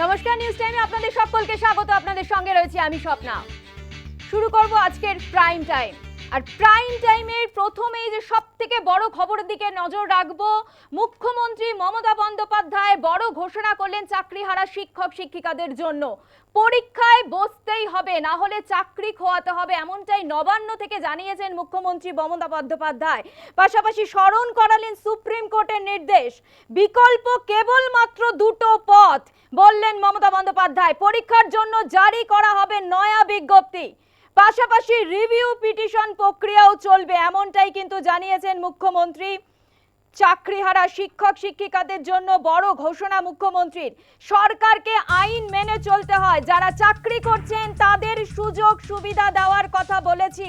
নমস্কার নিউজ টাইমে আপনাদের সকলকে স্বাগত। আপনাদের সঙ্গে রয়েছে আমি স্বপ্না। শুরু করব আজকের প্রাইম টাইম আর প্রাইম টাইমের প্রথমেই যে সব থেকে বড় খবরের দিকে নজর রাখব, মুখ্যমন্ত্রী মমতা বন্দ্যোপাধ্যায় বড় ঘোষণা করলেন চাকরিহারা শিক্ষক শিক্ষিকাদের জন্য। পরীক্ষায় বসতেই হবে, না হলে চাকরি খোয়াতে হবে, এমনটাই নবান্ন থেকে জানিয়েছেন মুখ্যমন্ত্রী মমতা বন্দ্যোপাধ্যায়। পাশাপাশি স্মরণ করালেন সুপ্রিম কোর্টের নির্দেশ। বিকল্প কেবলমাত্র দুটো পথ, বললেন মমতা বন্দ্যোপাধ্যায়। পরীক্ষার জন্য জারি করা হবে নয়া বিজ্ঞপ্তি। পাশাপাশি রিভিউ পিটিশন প্রক্রিয়াও চলবে, এমনটাই কিন্তু জানিয়েছেন মুখ্যমন্ত্রী। চাকরিহারা শিক্ষক শিক্ষিকাদের জন্য বড় ঘোষণা মুখ্যমন্ত্রীর। সরকারকে আইন মেনে চলতে হয়, যারা চাকরি করছেন তাদের সুযোগ সুবিধা দেওয়ার কথা বলেছি।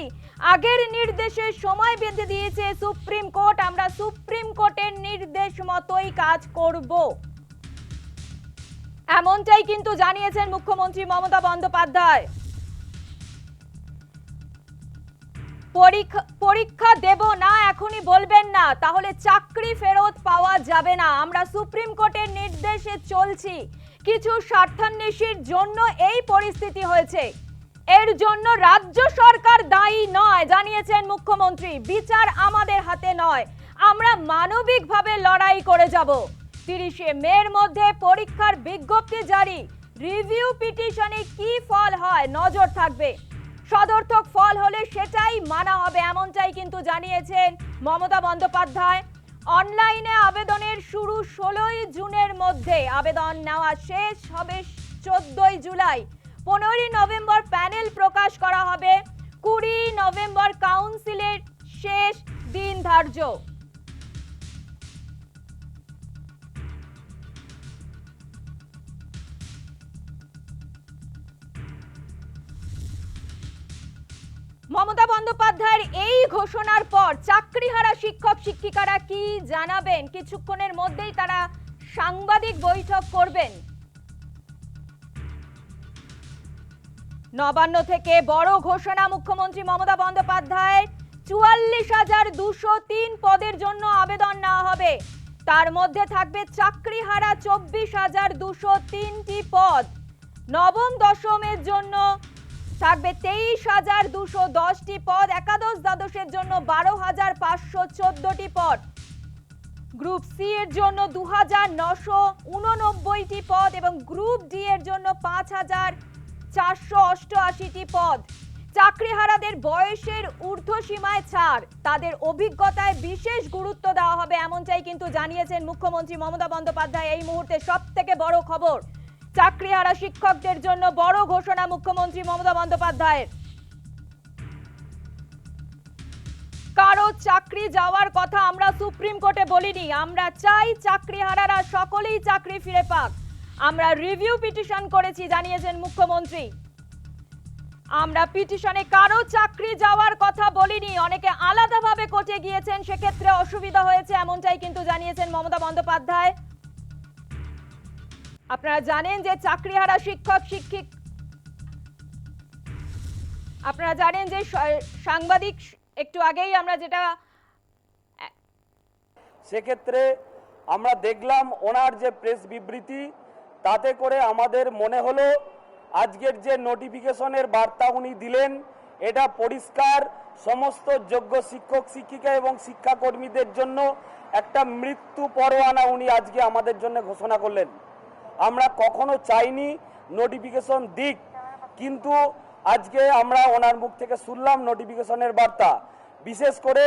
আগের নির্দেশে সময় বেঁধে দিয়েছে সুপ্রিম কোর্ট, আমরা সুপ্রিম কোর্টের নির্দেশ মতোই কাজ করব। এমনটাই কিন্তু জানিয়েছেন মুখ্যমন্ত্রী মমতা বন্দ্যোপাধ্যায়। পরীক্ষা দেব না, এখনই বলবেন না। তাহলে চাকরি ফেরত পাওয়া যাবে না। আমরা সুপ্রিম কোর্টের নির্দেশে চলছি। কিছু স্বার্থান্বেষীর জন্য এই পরিস্থিতি হয়েছে। এর জন্য রাজ্য সরকার দায়ী নয়, জানিয়েছেন মুখ্যমন্ত্রী। বিচার আমাদের হাতে নয়। আমরা মানবিকভাবে লড়াই করে যাব। তিরিশে মের মধ্যে পরীক্ষার বিজ্ঞপ্তি জারি। রিভিউ পিটিশনে কি ফল হয়, নজর থাকবে। সদর্থক ফল হলে সেটাই মানা হবে, এমনটাই কিন্তু জানিয়েছেন মমতা বন্দ্যোপাধ্যায়। অনলাইনে আবেদনের শুরু ষোলোই জুনের মধ্যে। আবেদন নেওয়া শেষ হবে চোদ্দই জুলাই। পনেরোই নভেম্বর প্যানেল প্রকাশ করা হবে। কুড়ি নভেম্বর কাউন্সিলের শেষ দিন ধার্য। মমতা বন্দ্যোপাধ্যায়ের এই ঘোষণার পর চাকরিহারা শিক্ষক শিক্ষিকারা কি জানাবেন? কিছুক্ষণের মধ্যেই তারা সাংবাদিক বৈঠক করবেন। নবান্ন থেকে বড় ঘোষণা মুখ্যমন্ত্রী মমতা বন্দ্যোপাধ্যায়, চুয়াল্লিশ হাজার দুশো তিন পদের জন্য আবেদন নেওয়া হবে। তার মধ্যে থাকবে চাকরিহারা চব্বিশ হাজার দুশো তিনটি পদ। নবম দশমের জন্য থাকবে তেইশ হাজার দুশো দশটি পদ, একাদশ দ্বাদশের জন্য বারো হাজার পাঁচশো চোদ্দটি পদ। গ্রুপ সি এর জন্য দু হাজার নশো উননব্বইটি পদ এবং গ্রুপ ডি এর জন্য পাঁচ হাজার চারশো অষ্টআশিটি পদ। চাকরিহারাদের বয়সের ঊর্ধ্বসীমায় ছাড়, তাদের অভিজ্ঞতায় বিশেষ গুরুত্ব দেওয়া হবে এমনটাই কিন্তু জানিয়েছেন মুখ্যমন্ত্রী মমতা বন্দ্যোপাধ্যায়। এই মুহূর্তে সব থেকে বড় খবর চাকরিহারা শিক্ষকদের জন্য বড় ঘোষণা মুখ্যমন্ত্রী মমতা বন্দ্যোপাধ্যায়ের। কারও চাকরি যাওয়ার কথা আমরা সুপ্রিম কোর্টে বলিনি, আমরা চাই চাকরিহারারা সকলেই চাকরি ফিরে পাক। আমরা রিভিউ পিটিশন করেছি, জানিয়েছেন মুখ্যমন্ত্রী। আমরা পিটিশনে কারও চাকরি যাওয়ার কথা বলিনি, অনেকে আলাদাভাবে কোর্টে গিয়েছেন, সেক্ষেত্রে অসুবিধা হয়েছে, এমনটাই কিন্তু জানিয়েছেন মমতা বন্দ্যোপাধ্যায়। আপনারা জানেন যে চাকরিহারা শিক্ষক, শিক্ষিক আপনারা জানেন যে সাংবাদিক একটু আগেই আমরা যেটা সেক্ষেত্রে আমরা দেখলাম ওনার যে প্রেস বিবৃতি, তাতে করে আমাদের মনে হলো আজকের যে নোটিফিকেশনের বার্তা উনি দিলেন, এটা পরিষ্কার সমস্ত যোগ্য শিক্ষক, শিক্ষিকা এবং শিক্ষাকর্মীদের জন্য একটা মৃত্যু পরোয়ানা উনি আজকে আমাদের জন্য ঘোষণা করলেন। আমরা কখনো চাইনি নোটিফিকেশন দিক। কিন্তু আজকে আমরা ওনার মুখ থেকে শুনলাম নোটিফিকেশনের বার্তা। বিশেষ করে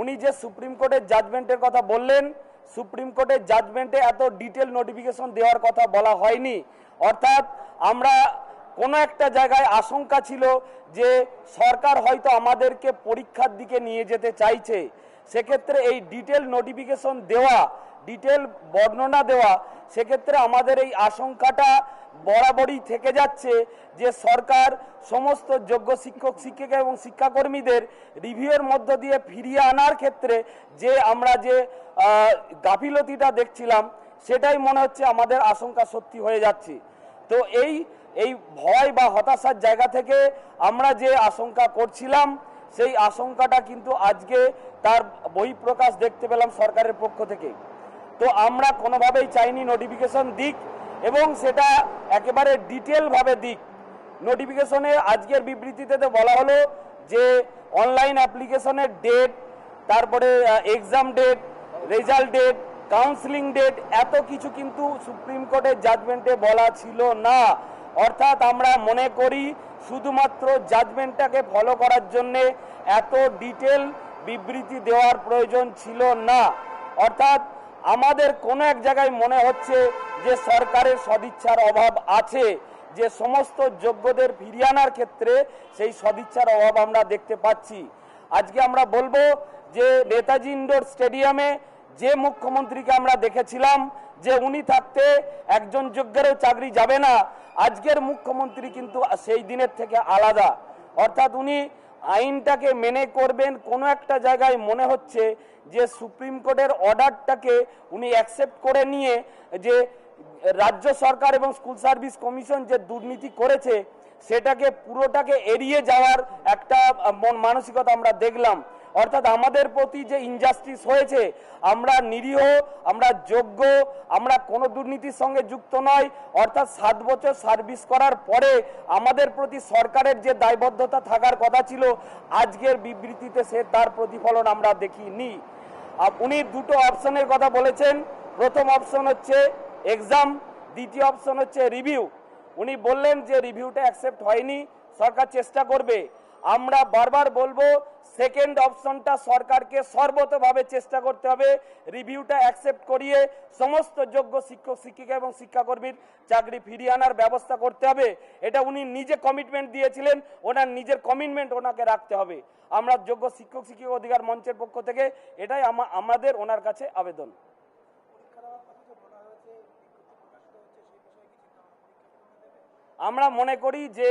উনি যে সুপ্রিম কোর্টের জাজমেন্টের কথা বললেন, সুপ্রিম কোর্টের জাজমেন্টে এত ডিটেল নোটিফিকেশন দেওয়ার কথা বলা হয়নি। অর্থাৎ আমরা কোনো একটা জায়গায় আশঙ্কা ছিল যে সরকার হয়তো আমাদেরকে পরীক্ষার দিকে নিয়ে যেতে চাইছে। সেক্ষেত্রে এই ডিটেল নোটিফিকেশন দেওয়া ডিটেল বর্ণনা দেওয়া, সেক্ষেত্রে আমাদের এই আশঙ্কাটা বরাবরই থেকে যাচ্ছে যে সরকার সমস্ত যোগ্য শিক্ষক, শিক্ষিকা এবং শিক্ষাকর্মীদের রিভিউয়ের মধ্য দিয়ে ফিরিয়ে আনার ক্ষেত্রে যে আমরা যে গাফিলতিটা দেখছিলাম, সেটাই মনে হচ্ছে আমাদের আশঙ্কা সত্যি হয়ে যাচ্ছে। তো এই এই ভয় বা হতাশার জায়গা থেকে আমরা যে আশঙ্কা করছিলাম, সেই আশঙ্কাটা কিন্তু আজকে তার বহিঃপ্রকাশ দেখতে পেলাম সরকারের পক্ষ থেকে। তো আমরা কোনোভাবেই চাইনি নোটিফিকেশন দিক এবং সেটা একেবারে ডিটেলভাবে দিক। নোটিফিকেশনে আজকের বিবৃতিতে বলা হলো যে অনলাইন অ্যাপ্লিকেশনের ডেট তারপরে exam date result date counselling date এত কিছু কিন্তু সুপ্রিম কোর্টের জাজমেন্টে বলা ছিল না। অর্থাৎ আমরা মনে করি শুধুমাত্র জাজমেন্টটাকে ফলো করার জন্যে এত ডিটেল বিবৃতি দেওয়ার প্রয়োজন ছিল না। অর্থাৎ আমাদের কোনো এক জায়গায় মনে হচ্ছে যে সরকারের সদিচ্ছার অভাব আছে, যে সমস্ত যোগ্যদের ফিরিয়ে আনার ক্ষেত্রে সেই সদিচ্ছার অভাব আমরা দেখতে পাচ্ছি। আজকে আমরা বলব যে নেতাজি ইন্ডোর স্টেডিয়ামে যে মুখ্যমন্ত্রীকে আমরা দেখেছিলাম, যে উনি থাকতে একজন যোগ্যেরও চাকরি যাবে না, আজকের মুখ্যমন্ত্রী কিন্তু সেই দিনের থেকে আলাদা। অর্থাৎ উনি আইনটাকে মেনে করবেন, কোনো একটা জায়গায় মনে হচ্ছে যে সুপ্রিম কোর্টের অর্ডারটাকে উনি অ্যাকসেপ্ট করে নিয়ে যে রাজ্য সরকার এবং স্কুল সার্ভিস কমিশন যে দুর্নীতি করেছে, সেটাকে পুরোটাকে এড়িয়ে যাওয়ার একটা মন মানসিকতা আমরা দেখলাম। অর্থাৎ আমাদের প্রতি যে ইনজাস্টিস হয়েছে, আমরা নিরীহ, আমরা যোগ্য, আমরা কোনো দুর্নীতির সঙ্গে যুক্ত নয়, অর্থাৎ সাত বছর সার্ভিস করার পরে আমাদের প্রতি সরকারের যে দায়বদ্ধতা থাকার কথা ছিল, আজকের বিবৃতিতে সে তার প্রতিফলন আমরা দেখিনি। উনি দুটো অপশনের কথা বলেছেন। প্রথম অপশন হচ্ছে এক্সাম দ্বিতীয় অপশন হচ্ছে রিভিউ উনি বললেন যে রিভিউটা অ্যাকসেপ্ট হয়নি, সরকার চেষ্টা করবে। আমরা বারবার বলব সেকেন্ড অপশনটা সরকারকে সর্বতভাবে চেষ্টা করতে হবে রিভিউটা অ্যাকসেপ্ট করিয়ে সমস্ত যোগ্য শিক্ষক, শিক্ষিকা এবং শিক্ষাকর্মীর চাকরি ফিরিয়ে আনার ব্যবস্থা করতে হবে। এটা উনি নিজে কমিটমেন্ট দিয়েছিলেন, ওনার নিজের কমিটমেন্ট ওনাকে রাখতে হবে। আমরা যোগ্য শিক্ষক, শিক্ষিকা অধিকার মঞ্চের পক্ষ থেকে এটাই আমাদের ওনার কাছে আবেদন। আমরা মনে করি যে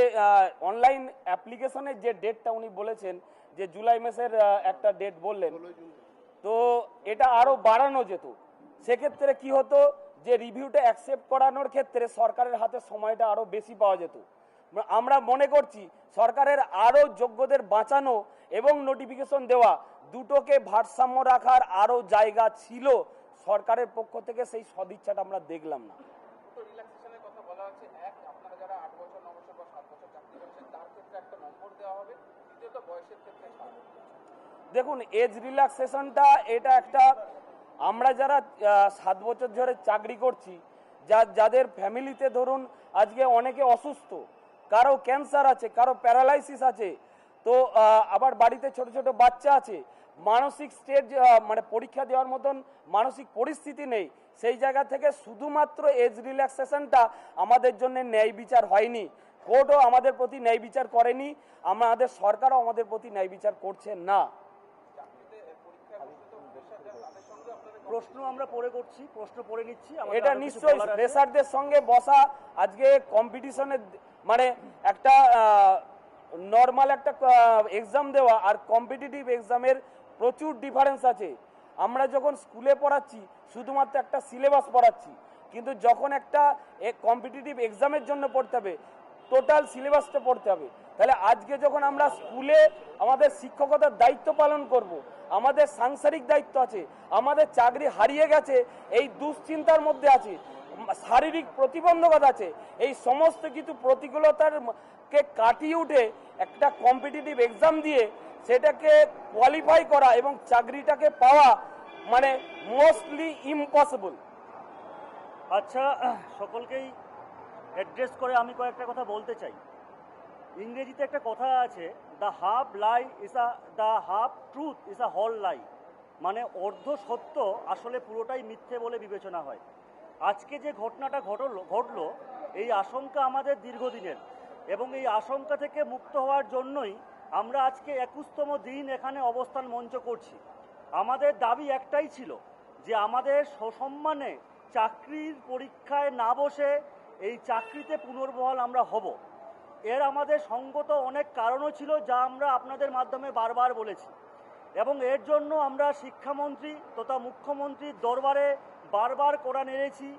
অনলাইন অ্যাপ্লিকেশনের যে ডেটটা উনি বলেছেন যে জুলাই মাসের একটা ডেট বললেন তো এটা আরও বাড়ানো যেত। সেক্ষেত্রে কি হতো যে রিভিউটা অ্যাকসেপ্ট করানোর ক্ষেত্রে সরকারের হাতে সময়টা আরও বেশি পাওয়া যেত। আমরা মনে করছি সরকারের আরও যোগ্যদের বাঁচানো এবং নোটিফিকেশন দেওয়া দুটোকে ভারসাম্য রাখার আরও জায়গা ছিল। সরকারের পক্ষ থেকে সেই সদিচ্ছাটা আমরা দেখলাম না দুটো রিল্যাক্সেশনের কথা বলা হচ্ছে এক আপনারা যারা আট বছর ন বছর বা সাত বছর চাকরি করেছেন তার ক্ষেত্রে একটা নম্বর দেওয়া হবে দ্বিতীয়ত বয়সের ক্ষেত্রে ছাড় দেখুন এজ রিল্যাক্সেশনটা এটা একটা আমরা যারা সাত বছর ধরে চাকরি করছি, যা, যাদের ফ্যামিলিতে ধরুন আজকে অনেকে অসুস্থ, কারও ক্যান্সার আছে, কারও প্যারালাইসিস আছে, তো আবার বাড়িতে ছোট ছোট বাচ্চা আছে, মানসিক স্টেজ মানে পরীক্ষা দেওয়ার মতন মানসিক পরিস্থিতি নেই, সেই জায়গা থেকে শুধুমাত্র এজ রিল্যাক্সেশনটা আমাদের জন্য ন্যায় বিচার হয়নি। কোর্টও আমাদের প্রতি ন্যায় বিচার করেনি আমাদের সরকারও আমাদের প্রতি ন্যায় বিচার করছে না প্রশ্ন আমরা পড়ে করছি প্রশ্ন পড়ে নিচ্ছি এটা নিশ্চয়ই। ফ্রেশারদের সঙ্গে বসা আজকে কম্পিটিশনের মানে একটা নর্মাল একটা এক্সাম দেওয়া আর কম্পিটিটিভ এক্সামের প্রচুর ডিফারেন্স আছে আমরা যখন স্কুলে পড়াচ্ছি শুধুমাত্র একটা সিলেবাস পড়াচ্ছি কিন্তু যখন একটা কম্পিটিটিভ এক্সামের জন্য পড়তে হবে টোটাল সিলেবাসটা পড়তে হবে তাহলে আজকে যখন আমরা স্কুলে আমাদের শিক্ষকতার দায়িত্ব পালন করব। আমাদের সাংসারিক দায়িত্ব আছে, আমাদের চাকরি হারিয়ে গেছে, এই দুশ্চিন্তার মধ্যে আছে, শারীরিক প্রতিবন্ধকতা আছে, এই সমস্ত কিছু প্রতিকূলতার কে কাটিয়ে উঠে একটা কম্পিটিটিভ এক্সাম দিয়ে সেটাকে কোয়ালিফাই করা এবং চাকরিটাকে পাওয়া মানে মোস্টলি ইম্পসিবল আচ্ছা সকলকেই অ্যাড্রেস করে আমি কয়েকটা কথা বলতে চাই। ইংরেজিতে একটা কথা আছে the half lie is a the half truth is a whole lie মানে অর্ধ সত্য আসলে পুরোটাই মিথ্যে বলে বিবেচনা হয়। আজকে যে ঘটনাটা ঘটলো ঘটলো, এই আশঙ্কা আমাদের দীর্ঘদিনের এবং এই আশঙ্কা থেকে মুক্ত হওয়ার জন্যই আমরা আজকে একুশতম দিন এখানে অবস্থান মঞ্চ করছি। আমাদের দাবি একটাই ছিল যে আমাদের সসম্মানে চাকরির পরীক্ষায় না বসে এই চাকরিতে পুনর্বহাল আমরা হব। এর আমাদের সঙ্গত অনেক কারণও ছিল যা আমরা আপনাদের মাধ্যমে বারবার বলেছি। এবং এর জন্য আমরা শিক্ষামন্ত্রী তথা মুখ্যমন্ত্রীর দরবারে বারবার করা নেড়েছি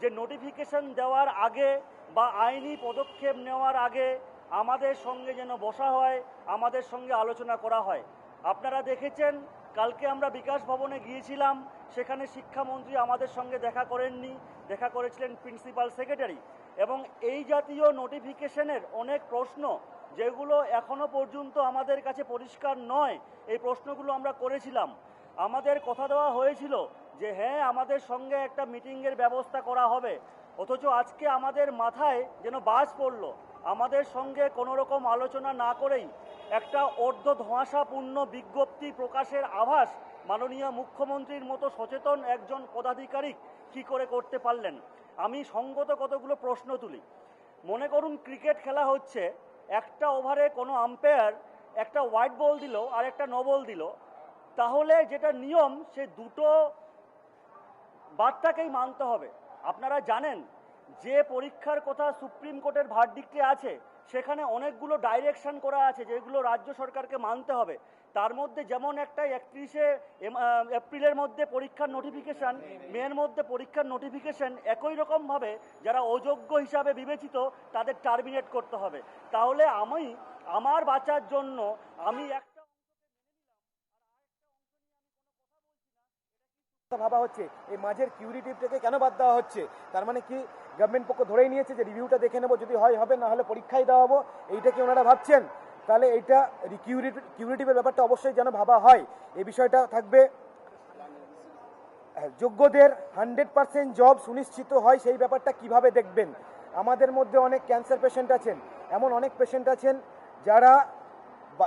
যে নোটিফিকেশন দেওয়ার আগে বা আইনি পদক্ষেপ নেওয়ার আগে আমাদের সঙ্গে যেন বসা হয়, আমাদের সঙ্গে আলোচনা করা হয়। আপনারা দেখেছেন কালকে আমরা বিকাশ ভবনে গিয়েছিলাম, সেখানে শিক্ষামন্ত্রী আমাদের সঙ্গে দেখা করেননি, দেখা করেছিলেন প্রিন্সিপাল সেক্রেটারি। এবং এই জাতীয় নোটিফিকেশনের অনেক প্রশ্ন, যেগুলো এখনও পর্যন্ত আমাদের কাছে পরিষ্কার নয়, এই প্রশ্নগুলো আমরা করেছিলাম। আমাদের কথা দেওয়া হয়েছিল যে হ্যাঁ আমাদের সঙ্গে একটা মিটিংয়ের ব্যবস্থা করা হবে। অথচ আজকে আমাদের মাথায় যেন বাজ পড়ল, আমাদের সঙ্গে কোনো রকম আলোচনা না করেই একটা অর্ধ ধোঁয়াশাপূর্ণ বিজ্ঞপ্তি প্রকাশের আভাস মাননীয় মুখ্যমন্ত্রীর মতো সচেতন একজন পদাধিকারিক কি করে করতে পারলেন? আমি সঙ্গত কতগুলো প্রশ্ন তুলি। মনে করুন ক্রিকেট খেলা হচ্ছে, একটা ওভারে কোনো আম্পায়ার একটা হোয়াইট বল দিল আর একটা নো বল দিল। তাহলে যেটা নিয়ম, সে দুটো বার্তাকেই মানতে হবে। আপনারা জানেন, যে পরীক্ষার কথা সুপ্রিম কোর্টের ভার্ডিক্টে আছে সেখানে অনেকগুলো ডাইরেকশন করা আছে যেগুলো রাজ্য সরকারকে মানতে হবে। তার মধ্যে যেমন একটা একত্রিশে এপ্রিলের মধ্যে পরীক্ষার নোটিফিকেশান মেয়ের মধ্যে পরীক্ষার নোটিফিকেশান একই রকমভাবে যারা অযোগ্য হিসাবে বিবেচিত তাদের টার্মিনেট করতে হবে। তাহলে আমি, আমার বাঁচার জন্য আমি একটা ভাবা হচ্ছে। এই মাঝের কিউরিটিভটাকে কেন বাদ দেওয়া হচ্ছে? তার মানে কি গভর্নমেন্ট পক্ষ ধরেই নিয়েছে যে রিভিউটা দেখে নেব যদি হয় হবে না হলে পরীক্ষায় দেওয়া হব এইটা কি ওনারা ভাবছেন? তাহলে এইটা কিউরিটিভের ব্যাপারটা অবশ্যই যেন ভাবা হয়। এই বিষয়টা থাকবে হ্যাঁ, যোগ্যদের হান্ড্রেড পার্সেন্ট জব সুনিশ্চিত হয় সেই ব্যাপারটা কীভাবে দেখবেন? আমাদের মধ্যে অনেক ক্যান্সার পেশেন্ট আছেন। এমন অনেক পেশেন্ট আছেন যারা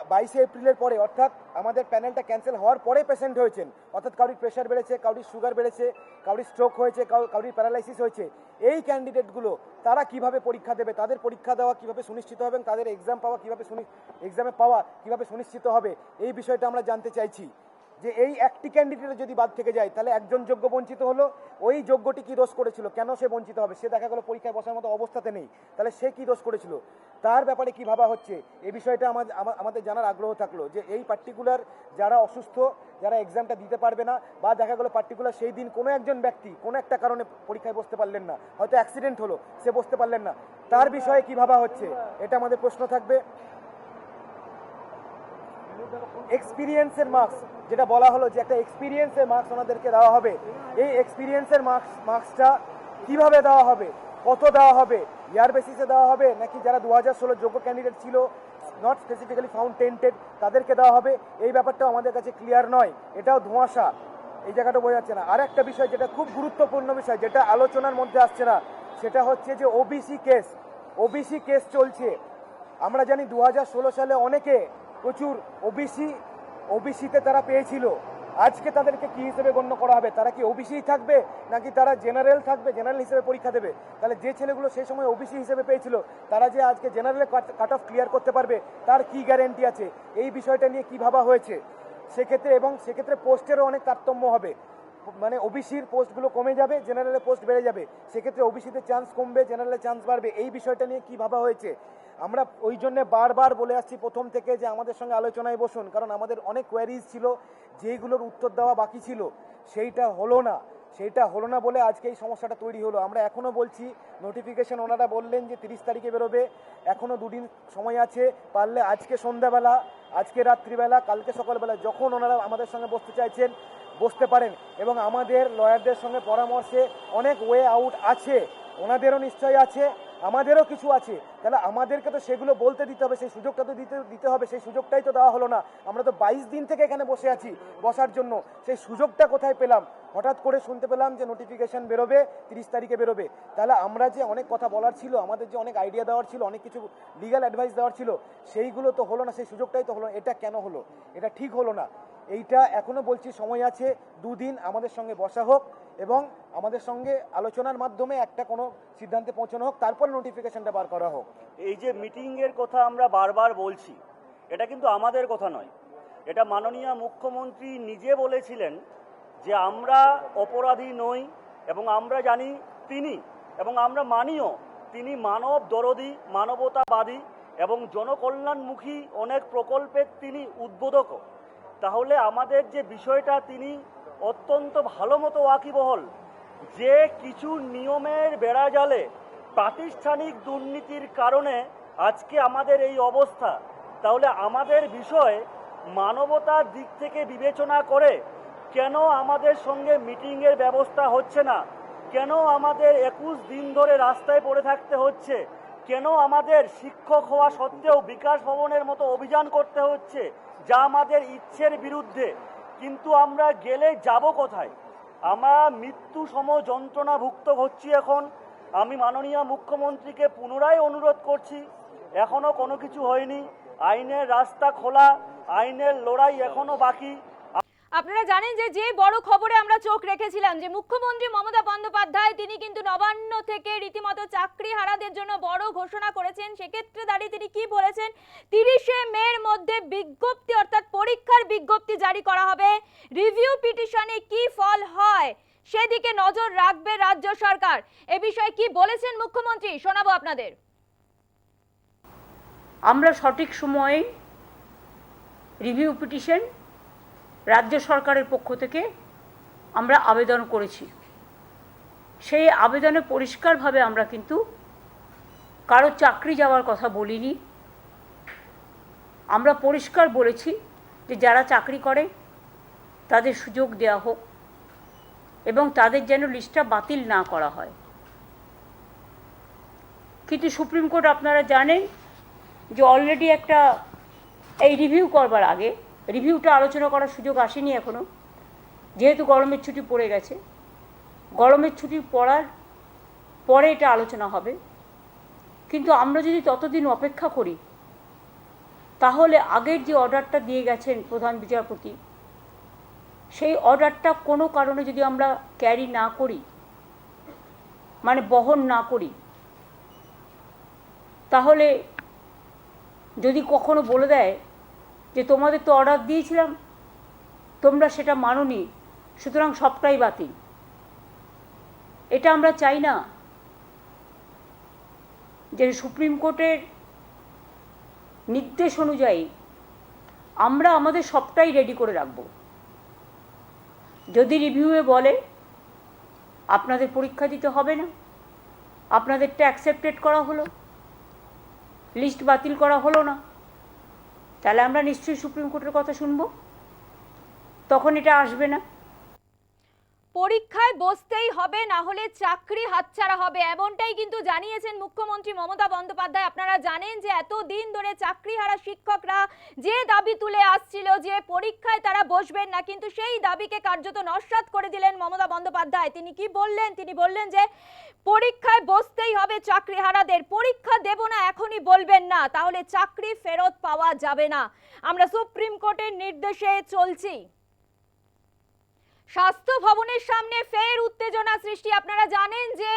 বাইশে এপ্রিলের পরে, অর্থাৎ আমাদের প্যানেলটা ক্যান্সেল হওয়ার পরে পেশেন্ট হয়েছেন। অর্থাৎ কাউরির প্রেশার বেড়েছে, কাউরির সুগার বেড়েছে, কাউরির স্ট্রোক হয়েছে, কাউ- কাউরির প্যারালাইসিস হয়েছে। এই ক্যান্ডিডেটগুলো তারা কীভাবে পরীক্ষা দেবে? তাদের পরীক্ষা দেওয়া কীভাবে সুনিশ্চিত হবে তাদের এক্সাম পাওয়া কীভাবে এক্সামে পাওয়া কীভাবে সুনিশ্চিত হবে? এই বিষয়টা আমরা জানতে চাইছি। যে এই একটি ক্যান্ডিডেট যদি বাদ থেকে যায়, তাহলে একজন যোগ্য বঞ্চিত হলো, ওই যোগ্যটি কি দোষ করেছিল? কেন সে বঞ্চিত হবে? সে দেখা গেল পরীক্ষায় বসার মতো অবস্থাতে নেই। তাহলে সে কি দোষ করেছিল? তার ব্যাপারে কি ভাবা হচ্ছে? এই বিষয়টা আমাদের আমাদের জানার আগ্রহ থাকল যে এই পার্টিকুলার যারা অসুস্থ, যারা এক্সামটা দিতে পারবে না, বা দেখা গেলো পার্টিকুলার সেই দিন কোনো একজন ব্যক্তি কোনো একটা কারণে পরীক্ষায় বসতে পারলেন না, হয়তো অ্যাক্সিডেন্ট হলো, সে বসতে পারলেন না। তার বিষয়ে কি ভাবা হচ্ছে? এটা আমাদের প্রশ্ন থাকবে। এক্সপিরিয়েন্সের মার্কস যেটা বলা হলো যে একটা এক্সপিরিয়েন্সের মার্কস ওনাদেরকে দেওয়া হবে। এই এক্সপিরিয়েন্সের মার্কস মার্কসটা কীভাবে দেওয়া হবে? কত দেওয়া হবে? ইয়ার বেসিসে দেওয়া হবে? নাকি যারা দু হাজার ষোলো যোগ্য ক্যান্ডিডেট ছিল নট স্পেসিফিক্যালি ফাউন্ড টেন্টেড তাদেরকে দেওয়া হবে? এই ব্যাপারটাও আমাদের কাছে ক্লিয়ার নয়। এটাও ধোঁয়াশা। এই জায়গাটা বোঝা যাচ্ছে না। আর একটা বিষয় যেটা খুব গুরুত্বপূর্ণ বিষয়, যেটা আলোচনার মধ্যে আসছে না, সেটা হচ্ছে যে ওবিসি কেস ওবিসি কেস চলছে। আমরা জানি দু হাজার ষোলো সালে অনেকে প্রচুর ওবিসি, ওবিসিতে তারা পেয়েছিল। আজকে তাদেরকে কি হিসেবে গণ্য করা হবে? তারা কি ওবিসি থাকবে নাকি তারা জেনারেল থাকবে, জেনারেল হিসেবে পরীক্ষা দেবে? তাহলে যে ছেলেগুলো সেই সময় ওবিসি হিসেবে পেয়েছিল, তারা যে আজকে জেনারেলে কাট অফ ক্লিয়ার করতে পারবে, তার কি গ্যারেন্টি আছে? এই বিষয়টা নিয়ে কি ভাবা হয়েছে? সেক্ষেত্রে এবং সেক্ষেত্রে পোস্টেরও অনেক তারতম্য হবে। মানে ওবিসির পোস্টগুলো কমে যাবে, জেনারেলের পোস্ট বেড়ে যাবে। সেক্ষেত্রে ওবিসিতে চান্স কমবে, জেনারেলের চান্স বাড়বে। এই বিষয়টা নিয়ে কি ভাবা হয়েছে? আমরা ওই জন্যে বারবার বলে আসছি প্রথম থেকে যে আমাদের সঙ্গে আলোচনায় বসুন, কারণ আমাদের অনেক কোয়ারিজ ছিল, যেইগুলোর উত্তর দেওয়া বাকি ছিল। সেইটা হলো না। সেইটা হলো না বলে আজকে এই সমস্যাটা তৈরি হলো। আমরা এখনও বলছি নোটিফিকেশন ওনারা বললেন যে তিরিশ তারিখে বেরোবে। এখনও দুদিন সময় আছে। পারলে আজকে সন্ধ্যাবেলা, আজকে রাত্রিবেলা, কালকে সকালবেলা, যখন ওনারা আমাদের সঙ্গে বসতে চাইছেন বসতে পারেন এবং আমাদের লয়ারদের সঙ্গে পরামর্শে অনেক ওয়ে আউট আছে। ওনাদেরও নিশ্চয়ই আছে, আমাদেরও কিছু আছে। তাহলে আমাদেরকে তো সেগুলো বলতে দিতে হবে, সেই সুযোগটা তো দিতে দিতে হবে, সেই সুযোগটাই তো দেওয়া হলো না। আমরা তো বাইশ দিন থেকে এখানে বসে আছি বসার জন্য। সেই সুযোগটা কোথায় পেলাম? হঠাৎ করে শুনতে পেলাম যে নোটিফিকেশন বেরোবে, তিরিশ তারিখে বেরোবে। তাহলে আমরা যে অনেক কথা বলার ছিল, আমাদের যে অনেক আইডিয়া দেওয়ার ছিল, অনেক কিছু লিগ্যাল অ্যাডভাইস দেওয়ার ছিল, সেইগুলো তো হলো না, সেই সুযোগটাই তো হলো। এটা কেন হলো? এটা ঠিক হলো না। এইটা এখনও বলছি, সময় আছে, দুদিন আমাদের সঙ্গে বসা হোক এবং আমাদের সঙ্গে আলোচনার মাধ্যমে একটা কোনো সিদ্ধান্তে পৌঁছানো হোক, তারপর নোটিফিকেশনটা বার করা হোক। এই যে মিটিংয়ের কথা আমরা বারবার বলছি, এটা কিন্তু আমাদের কথা নয়। এটা মাননীয় মুখ্যমন্ত্রী নিজে বলেছিলেন যে আমরা অপরাধী নই এবং আমরা জানি তিনি এবং আমরা মানিও, তিনি মানব দরদি, মানবতাবাদী এবং জনকল্যাণমুখী অনেক প্রকল্পের তিনি উদ্বোধকও তাহলে আমাদের যে বিষয়টা, তিনি অত্যন্ত ভালো মতো ওয়াকিবহল। যে কিছু নিয়মের বেড়াজালে প্রাতিষ্ঠানিক দুর্নীতির কারণে আজকে আমাদের এই অবস্থা, তাহলে আমাদের বিষয় মানবতার দিক থেকে বিবেচনা করে কেন আমাদের সঙ্গে মিটিংয়ের ব্যবস্থা হচ্ছে না? কেন আমাদের একুশ দিন ধরে রাস্তায় পড়ে থাকতে হচ্ছে? কেন আমাদের শিক্ষক হওয়া সত্ত্বেও বিকাশ ভবনের মতো অভিযান করতে হচ্ছে যা আমাদের ইচ্ছের বিরুদ্ধে? কিন্তু আমরা গেলে যাব কোথায়? আমরা মৃত্যু সম যন্ত্রণা ভুক্ত হচ্ছি এখন। আমি মাননীয় মুখ্যমন্ত্রীকে পুনরায় অনুরোধ করছি এখনও কোনো কিছু হয়নি। আইনের রাস্তা খোলা, আইনের লড়াই এখনও বাকি। আপনারা জানেন যে যে বড় খবরে আমরা চোখ রেখেছিলাম যে মুখ্যমন্ত্রী মমতা বন্দ্যোপাধ্যায় তিনি কিন্তু নবান্ন থেকে রীতিমতো চাকরি হারাদের জন্য বড় ঘোষণা করেছেন। সেক্ষেত্রে দাঁড়িয়ে তিনি কি বলেছেন? তিরিশে মের মধ্যে বিজ্ঞপ্তি অর্থাৎ পরীক্ষার বিজ্ঞপ্তি জারি করা হবে। রিভিউ পিটিশনে কি ফল হয় সেদিকে নজর রাখবে রাজ্য সরকার। এ বিষয়ে কি বলেছেন মুখ্যমন্ত্রী? শোনাবো আপনাদের। আমরা সঠিক সময়ে রিভিউ পিটিশন রাজ্য সরকারের পক্ষ থেকে আমরা আবেদন করেছি। সেই আবেদনে পরিষ্কারভাবে আমরা কিন্তু কারও চাকরি যাওয়ার কথা বলিনি। আমরা পরিষ্কার বলেছি যে যারা চাকরি করে, তাদের সুযোগ দেওয়া হোক এবং তাদের যেন লিস্টটা বাতিল না করা হয়। কিন্তু সুপ্রিম কোর্ট আপনারা জানেন যে অলরেডি একটা এই রিভিউ করবার আগে রিভিউটা আলোচনা করার সুযোগ আসেনি এখনও যেহেতু গরমের ছুটি পড়ে গেছে। গরমের ছুটি পড়ার পরে এটা আলোচনা হবে। কিন্তু আমরা যদি ততদিন অপেক্ষা করি, তাহলে আগের যে অর্ডারটা দিয়ে গেছেন প্রধান বিচারপতি, সেই অর্ডারটা কোনো কারণে যদি আমরা ক্যারি না করি মানে বহন না করি, তাহলে যদি কখনো বলে দেয় যে তোমাদের তো অর্ডার দিয়েছিলাম, তোমরা সেটা মানোনি, সুতরাং সবটাই বাতিল। এটা আমরা চাই না যে সুপ্রিম কোর্টের নির্দেশ অনুযায়ী আমরা আমাদের সবটাই রেডি করে রাখব। যদি রিভিউয়ে বলে, আপনাদের পরীক্ষা দিতে হবে না, আপনাদেরটা অ্যাকসেপ্টেড করা হলো, লিস্ট বাতিল করা হলো না তাহলে আমরা নিশ্চয়ই সুপ্রিম কোর্টের কথা শুনব? তখন এটা আসবে না? পরীক্ষায় বসতেই হবে, না হলে চাকরি হাতছাড়া হবে, এমনটাই কিন্তু জানিয়েছেন মুখ্যমন্ত্রী মমতা বন্দ্যোপাধ্যায়। আপনারা জানেন যে এত দিন ধরে চাকরিহারা শিক্ষকরা যে দাবি তুলে আসছিল যে পরীক্ষায় তারা বসবেন না, কিন্তু সেই দাবিকে কার্যত নস্যাৎ করে দিলেন মমতা বন্দ্যোপাধ্যায়। তিনি কি বললেন? তিনি বললেন যে পরীক্ষায় বসতেই হবে চাকরিহারাদের, পরীক্ষা দেব না, এখনই বলবেন না, তাহলে চাকরি ফেরত পাওয়া যাবে না। আমরা সুপ্রিম কোর্টের নির্দেশে চলছি। স্বাস্থ্য ভবনের সামনে ফের উত্তেজনা সৃষ্টি। আপনারা জানেন যে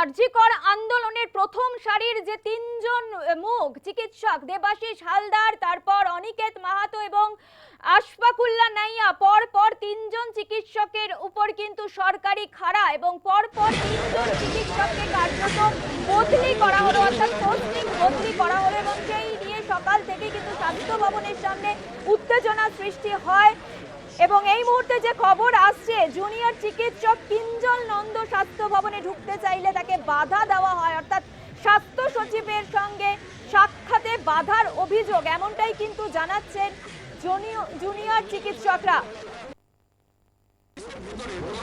আরজিকর আন্দোলনের প্রথম সারির যে তিনজন মুখ, চিকিৎসক দেবাশিস হালদার, তারপর অনিকেত মাহাতো এবং আশফাকুল্লাহ নাইয়া পর পর তিনজন চিকিৎসকের উপর কিন্তু সরকারি খাড়া এবং পর পর তিনজন চিকিৎসককে কার্যত বদলি করা হলো, অর্থাৎ পোস্টিং বদলি করা হলো এবং সেই নিয়ে সকাল থেকে কিন্তু স্বাস্থ্য ভবনের সামনে উত্তেজনা সৃষ্টি হয়। এবং এই মুহূর্তে যে খবর আসছে জুনিয়র চিকিৎসক কিঞ্জল নন্দ স্বাস্থ্য ভবনে ঢুকতে চাইলে তাকে বাধা দেওয়া হয়। অর্থাৎ স্বাস্থ্য সচিবের সঙ্গে সাক্ষাতে বাধার অভিযোগ, এমনটাই কিন্তু জানাচ্ছেন জুনিয়র চিকিৎসকরা।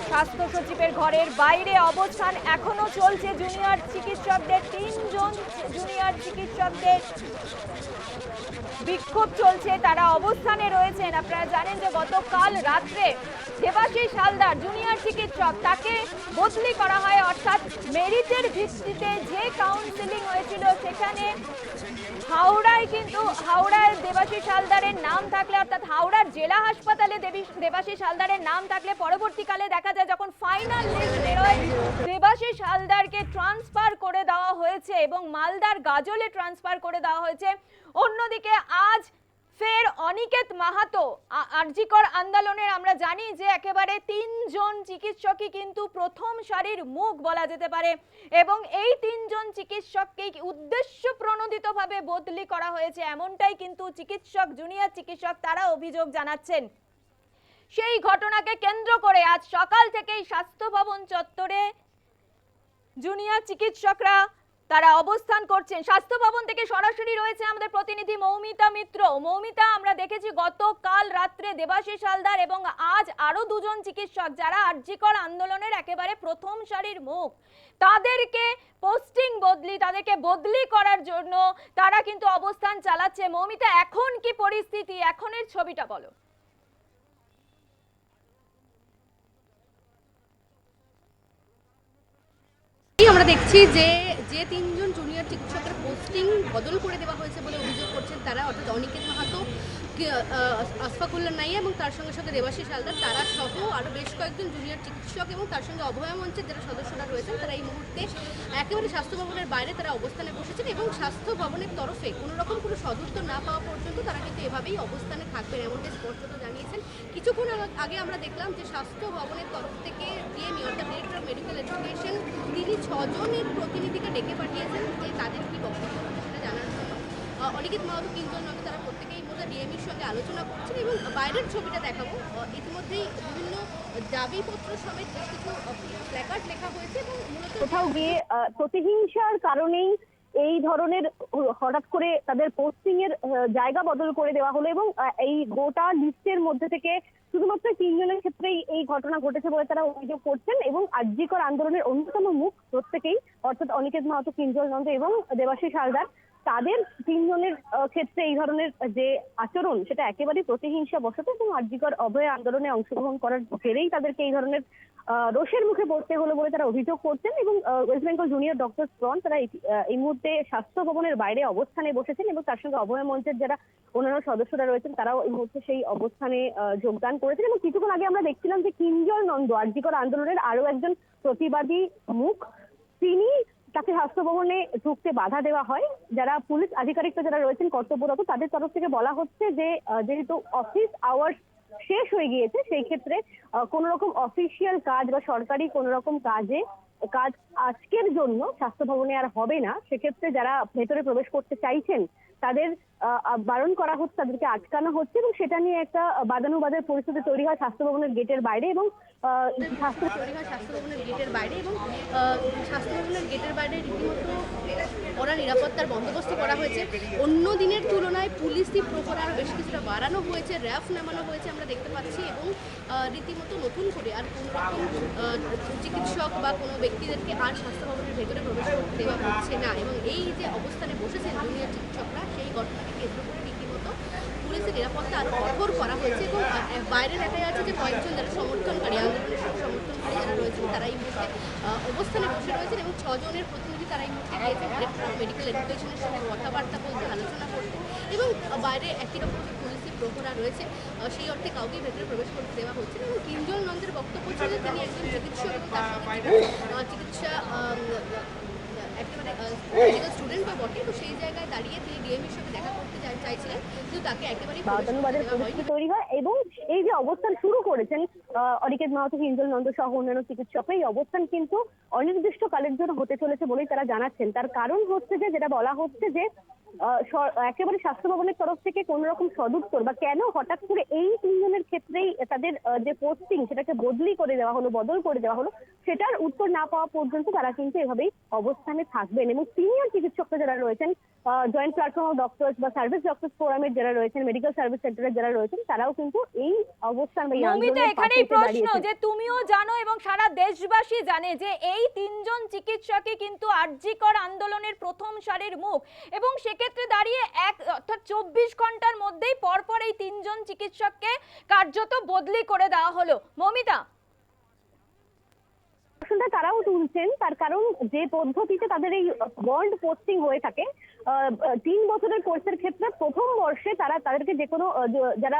স্বাস্থ্য সচিবের ঘরের বাইরে অবস্থান এখনও চলছে জুনিয়র চিকিৎসকদের। তিনজন জুনিয়র চিকিৎসকদের বিক্ষোভ চলছে, তারা অবস্থানে রয়েছেন। আপনারা জানেন যে গতকাল রাত্রে দেবাশিস হালদার, জুনিয়র চিকিৎসক, তাকে বদলি করা হয়। অর্থাৎ মেরিটের ভিত্তিতে যে কাউন্সিলিং হয়েছিল, সেখানে হাওড়ায় কিন্তু, হাওড়ায় দেবাশিস হালদারের নাম থাকলে, অর্থাৎ হাওড়ার জেলা হাসপাতালে দেবাশী হালদারের নাম থাকলে পরবর্তীকালে দেখা যায় যখন ফাইনাল লিস্ট বেরোয়, দেবাশিস হালদারকে ট্রান্সফার করে দেওয়া হয়েছে এবং মালদার গাজলে ট্রান্সফার করে দেওয়া হয়েছে। অন্যদিকে আজ ফের অনিকেত মাহাতো আরজিকর আন্দোলনের আমরা জানি যে একেবারে তিনজন চিকিৎসকই কিন্তু প্রথম সারির মুখ বলা যেতে পারে এবং এই তিনজন চিকিৎসককে উদ্দেশ্য প্রণোদিতভাবে বদলি করা হয়েছে এমনটাই কিন্তু চিকিৎসক, জুনিয়র চিকিৎসক তারা অভিযোগ জানাচ্ছেন। সেই ঘটনাকে কেন্দ্র করে আজ সকাল থেকেই স্বাস্থ্য ভবন চত্বরে জুনিয়র চিকিৎসকরা তারা অবস্থান করছেন। স্বাস্থ্য ভবন থেকে সরাসরি রয়েছে আমাদের প্রতিনিধি মৌমিতা মিত্র। মৌমিতা, আমরা দেখেছি গতকাল রাত্রে দেবাশিস হালদার এবং আজ আরও দুজন চিকিৎসক যারা আর্যিকর আন্দোলনের একেবারে প্রথম সারির মুখ, তাদেরকে পোস্টিং বদলি, তাদেরকে বদলি করার জন্য তারা কিন্তু অবস্থান চালাচ্ছে। মৌমিতা, এখন কি পরিস্থিতি? এখনের ছবিটা বলো। আমরা দেখছি যে যে তিনজন জুনিয়র চিকিৎসকের পোস্টিং বদল করে দেওয়া হয়েছে বলে অভিযোগ করছেন তারা, অর্থাৎ অনিকেত মাহাতো আহ, নাইয়া এবং তার সঙ্গে সঙ্গে দেবাশিস হালদার তারা সহ আরও বেশ কয়েকজন জুনিয়র চিকিৎসক এবং তার সঙ্গে অভয়া মঞ্চের যারা সদস্যরা রয়েছেন তারা এই মুহূর্তে একেবারে স্বাস্থ্য ভবনের বাইরে তারা অবস্থানে বসেছেন এবং স্বাস্থ্য ভবনের তরফে কোনো রকম কোনো সদুত্তর না পাওয়া পর্যন্ত তারা কিন্তু এভাবেই অবস্থানে থাকবেন এমনটাই স্পষ্টত জানিয়েছেন। কিছুক্ষণ আগ- আমরা দেখলাম যে স্বাস্থ্য ভবনের তরফ থেকে ডিএমই অর্থাৎ ডিরেক্টর অফ মেডিকেল এডুকেশন তিনি ছজনের প্রতিনিধিকে ডেকে পাঠিয়েছেন যে তাদের কি বক্তব্য সেটা জানার জন্য। আহ, অনিকেত মাহাতো তিনজন নয় তারা প্রত্যেকেই মধ্যে ডিএমির সঙ্গে আলোচনা করছেন এবং বাইরের ছবিটা দেখাবো। ইতিমধ্যেই বিভিন্ন দাবিপত্র সমেত বেশ কিছু প্ল্যাকার্ড লেখা হয়েছে এবং মূলত কোথাও গিয়ে প্রতিহিংসার কারণেই এই ধরনের হঠাৎ করে তাদের পোস্টিং এর জায়গা বদল করে দেওয়া হলো এবং এই গোটা লিস্টের মধ্যে থেকে শুধুমাত্র তিনজনের ক্ষেত্রেই এই ঘটনা ঘটেছে বলে তারা অভিযোগ করছেন এবং আর্যিকর আন্দোলনের অন্যতম মুখ প্রত্যেকেই, অর্থাৎ অনিকেত মাহাতো, কিঞ্জল নন্দ এবং দেবাশিস হালদার। তাদের তিনজনের ক্ষেত্রে এই ধরনের যে আচরণ, সেটা একেবারে প্রতিহিংসা বশত এবং আর্যিকর অভয় আন্দোলনে অংশগ্রহণ করার জেরেই তাদেরকে এই ধরনের রোষের মুখে পড়তে হলো বলে তারা অভিযোগ করছেন এবং West Bengal junior doctor front তারা এই- মুহূর্তে স্বাস্থ্য ভবনের বাইরে অবস্থানে বসেছেন এবং তার সঙ্গে অভয় মঞ্চের যারা অন্যান্য সদস্যরা রয়েছেন তারাও এই মুহূর্তে সেই অবস্থানে যোগদান করেছেন এবং কিছুক্ষণ আগে আমরা দেখছিলাম যে কিঞ্জল নন্দ আর্যিকর আন্দোলনের আরও একজন প্রতিবাদী মুখ, তিনি তাকে ভবনে ঢুকতে বাধা দেওয়া হয়। যারা পুলিশ আধিকারিকরা যারা রয়েছেন কর্তব্যরত, তাদের তরফ থেকে বলা হচ্ছে যে যেহেতু অফিস আওয়ার্স শেষ হয়ে গিয়েছে, সেই ক্ষেত্রে কোন রকম অফিসিয়াল কাজ বা সরকারি কোন রকম কাজে, কাজ আজকের জন্য স্বাস্থ্য ভবনে আর হবে না। সেক্ষেত্রে যারা ভেতরে প্রবেশ করতে চাইছেন তাদের বারণ করা হচ্ছে, তাদেরকে আটকানো হচ্ছে এবং সেটা নিয়ে একটা বাদানুবাদের পরিস্থিতি তৈরি হয় স্বাস্থ্য ভবনের গেটের বাইরে এবং স্বাস্থ্য তৈরি হয় স্বাস্থ্য ভবনের গেটের বাইরে এবং স্বাস্থ্য ভবনের গেটের বাইরে রীতিমতো কড়া নিরাপত্তার বন্দোবস্ত করা হয়েছে। অন্য দিনের তুলনায় পুলিশি প্রহরা আরও বেশ কিছুটা বাড়ানো হয়েছে, র্যাফ নামানো হয়েছে আমরা দেখতে পাচ্ছি এবং রীতিমতো নতুন করে আর কোনো রকম চিকিৎসক বা কোনো ব্যক্তিদেরকে আর স্বাস্থ্য ভবনের ভেতরে প্রবেশ করতে দেওয়া হচ্ছে না এবং এই যে অবস্থানে বসেছেন জুনিয়র ঘটনাকে কেন্দ্র করে রীতিমতো পুলিশের নিরাপত্তা আরও কঠোর করা হয়েছে এবং বাইরে দেখা যাচ্ছে যে কয়েকজন যারা সমর্থনকারী, আন্দোলনের সমর্থনকারী যারা রয়েছেন, তারা এই মুহূর্তে অবস্থানে বসে রয়েছেন এবং ছজনের প্রতিনিধি তারা এই মুহূর্তে গিয়েছেন। ডিরেক্টর অফ মেডিকেল এডুকেশনের সঙ্গে কথাবার্তা বলতে, আলোচনা করতে এবং বাইরে একই রকম যে পুলিশি প্রহরা রয়েছে সেই অর্থে কাউকেই ভেতরে প্রবেশ করতে দেওয়া হচ্ছে এবং তিনজন নন্দের বক্তব্য ছিল যে তিনি একজন চিকিৎসক এবং তার সঙ্গে চিকিৎসা স্টুডেন্ট বা বটে তো সেই জায়গায় দাঁড়িয়ে তিনি ডিএমির সঙ্গে দেখা করতে চাইছিলেন কিন্তু তাকে একেবারেই পরিস্থিতি তৈরি হয় এবং এই যে অবস্থান শুরু করেছেন আহ, অনিকেত মাহাতো হিন্দল নন্দ সহ অন্যান্য চিকিৎসক এই অবস্থান কিন্তু অনির্দিষ্ট কালের জন্য হতে চলেছে বলেই তারা জানাচ্ছেন। তার কারণ হচ্ছে যে যেটা বলা হচ্ছে যে একেবারে স্বাস্থ্য ভবনের তরফ থেকে কোন রকম সদুত্তর বা কেন হঠাৎ করে এই তিনজনের ক্ষেত্রেই তাদের যে পোস্টিং সেটাকে বদলি করে দেওয়া হলো বদল করে দেওয়া হলো সেটার উত্তর না পাওয়া পর্যন্ত তারা কিন্তু এভাবেই অবস্থানে থাকবেন এবং সিনিয়র চিকিৎসকরা যারা রয়েছেন জয়েন্ট প্ল্যাটফর্ম অফ ডক্টরস বা সার্ভিস ডক্টরস ফোরামের যারা রয়েছেন মেডিকেল সার্ভিস সেন্টারের যারা রয়েছেন তারাও কিন্তু এই অবস্থান বা এখানেই প্রশ্ন যে তুমিও জানো এবং সারা দেশবাসী জানে যে এই তিনজন চিকিৎসকই কিন্তু আরজিকর আন্দোলনের প্রথম সারির মুখ এবং সেক্ষেত্রে দাঁড়িয়ে এক, অর্থাৎ চব্বিশ ঘণ্টার মধ্যেই পরপর এই তিনজন চিকিৎসককে কার্যত বদলি করে দেওয়া হলো। মমিতা? প্রশ্নটা তারাও তুলছেন, তার কারণ যে পদ্ধতিতে তাদের এই বন্ড পোস্টিং হয়ে থাকে তিন বছরের কোর্সের ক্ষেত্রে প্রথম বর্ষে তারা তাদেরকে যে কোনো যারা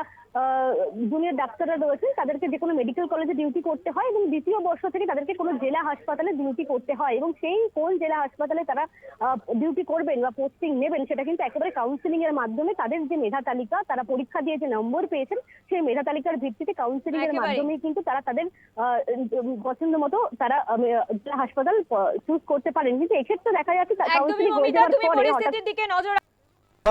জুনিয়র ডাক্তাররা রয়েছেন তাদেরকে যে কোনো মেডিকেল কলেজে ডিউটি করতে হয় এবং দ্বিতীয় বর্ষ থেকে তাদেরকে কোনো জেলা হাসপাতালে ডিউটি করতে হয় এবং সেই কোন জেলা হাসপাতালে তারা ডিউটি করবেন বা পোস্টিং নেবেন সেটা কিন্তু একেবারে কাউন্সিলিং এর মাধ্যমে তাদের যে মেধা তালিকা তারা পরীক্ষা দিয়ে যে নম্বর পেয়েছেন সেই মেধা তালিকার ভিত্তিতে কাউন্সিলিং এর মাধ্যমে কিন্তু তারা তাদের আহ, পছন্দ মতো তারা জেলা হাসপাতাল চুজ করতে পারেন। কিন্তু এক্ষেত্রে দেখা যাচ্ছে কাউন্সিলিং হয়ে মৌমিতা যাওয়ার পরে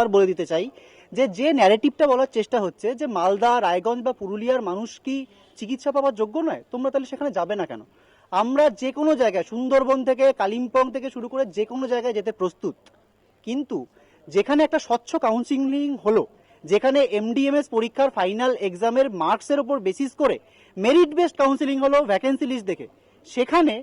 আর বলে দিতে চাই যে যে ন্যারেটিভটা বলার চেষ্টা হচ্ছে যে, মালদা, রায়গঞ্জ বা পুরুলিয়ার মানুষ কি চিকিৎসা পাওয়ার যোগ্য নয়, তোমরা তাহলে সেখানে যাবে না কেন? আমরা যে কোনো জায়গায়, সুন্দরবন থেকে, কালিম্পং থেকে শুরু করে যে কোনো জায়গায় যেতে প্রস্তুত। কিন্তু যেখানে একটা স্বচ্ছ কাউন্সিলিং হলো, যেখানে এমডিএমএস পরীক্ষার ফাইনাল এক্সামের মার্কসের উপর বেসিস করে মেরিট বেসড কাউন্সিলিং হলো ভ্যাকেন্সি লিস্ট দেখে, সেখানে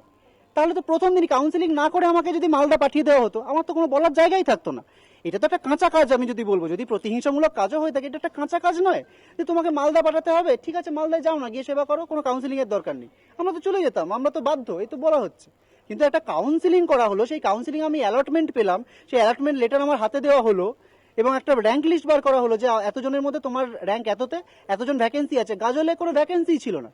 তাহলে তো প্রথম দিনই কাউন্সিলিং না করে আমাকে যদি মালদা পাঠিয়ে দেওয়া হতো, আমার তো কোনো বলার জায়গাই থাকতো না। এটা তো একটা কাঁচা কাজ আমি যদি বলব, যদি প্রতিহিংসামূলক কাজও হয়ে থাকে, এটা একটা কাঁচা কাজ নয় যে তোমাকে মালদা পাঠাতে হবে, ঠিক আছে, মালদায় যাও না, গিয়ে সেবা করো, কোনো কাউন্সিলিং এর দরকার নেই। আমরা তো চলে যেতাম, আমরা তো বাধ্য, এই তো বলা হচ্ছে। কিন্তু একটা কাউন্সিলিং করা হলো, সেই কাউন্সিলিং আমি অ্যালটমেন্ট পেলাম, সেই অ্যালটমেন্ট লেটার আমার হাতে দেওয়া হলো, এবং একটা র্যাঙ্ক লিস্ট বার করা হলো যে, এতজনের মধ্যে তোমার র্যাঙ্ক এততে, এতজন ভ্যাকেন্সি আছে। গাজলে কোনো ভ্যাকেন্সি ছিল না।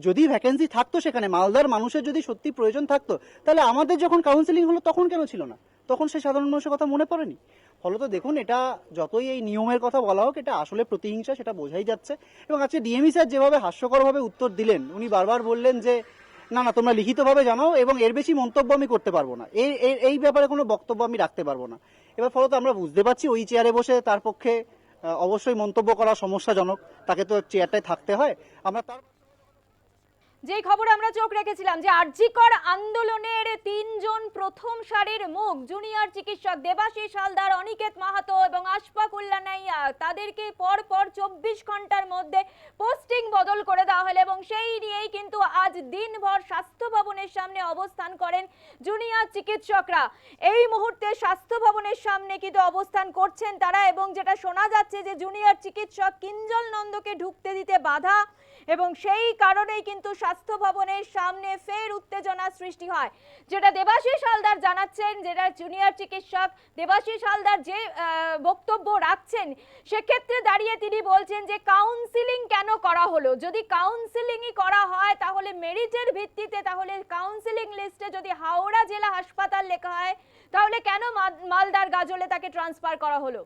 যদি ভ্যাকেন্সি থাকতো সেখানে, মালদার মানুষের যদি সত্যি প্রয়োজন থাকতো, তাহলে আমাদের যখন কাউন্সিলিং হলো তখন কেন ছিল না? তখন সে সাধারণ মানুষের কথা মনে পড়েনি? ফলত দেখুন, এটা যতই এই নিয়মের কথা বলা হোক, এটা আসলে প্রতিহিংসা, সেটা বোঝাই যাচ্ছে। এবং আজকে ডিএমই স্যার যেভাবে হাস্যকরভাবে উত্তর দিলেন, উনি বারবার বললেন যে, না না, তোমরা লিখিতভাবে জানাও এবং এর বেশি মন্তব্য আমি করতে পারব না। এই এই- ব্যাপারে কোনো বক্তব্য আমি রাখতে পারব না। এবার ফলত আমরা বুঝতে পারছি, ওই চেয়ারে বসে তার পক্ষে অবশ্যই মন্তব্য করা সমস্যাজনক। তাকে তো চেয়ারটায় থাকতে হয়। আমরা তার যেই খবর আমরা চোখ রেখেছিলাম যে আরজিকর আন্দোলনের তিনজন প্রথম সারির মুখ, জুনিয়র চিকিৎসক দেবাশিস হালদার, অনিকেত মাহাতো এবং আশফাক উল্লানাইয়া তাদেরকে পর পর চব্বিশ ঘণ্টার মধ্যে পোস্টিং বদল করে দেওয়া হলো এবং সেই নিয়েই কিন্তু আজ দিনভর স্বাস্থ্য ভবনের সামনে অবস্থান করেন জুনিয়র চিকিৎসকরা। এই মুহূর্তে স্বাস্থ্য ভবনের সামনে কিন্তু অবস্থান করছেন তারা এবং যেটা শোনা যাচ্ছে যে জুনিয়র চিকিৎসক কিঞ্জল নন্দকে ঢুকতে দিতে বাধা এবং সেই কারণেই কিন্তু স্বাস্থ্য ভবনের সামনে ফের উত্তেজনা সৃষ্টি হয়। যেটা দেবাশিস হালদার জানাচ্ছেন, যেটা জুনিয়র চিকিৎসক দেবাশিস হালদার যে বক্তব্য রাখছেন, সেক্ষেত্রে দাঁড়িয়ে তিনি বলছেন যে কাউন্সিলিং কেন করা হলো? যদি কাউন্সিলিংই করা হয়, তাহলে মেরিটের ভিত্তিতে তাহলে কাউন্সিলিং লিস্টে যদি হাওড়া জেলা হাসপাতাল লেখা হয়, তাহলে কেন মালদার গাজলে তাকে ট্রান্সফার করা হলো?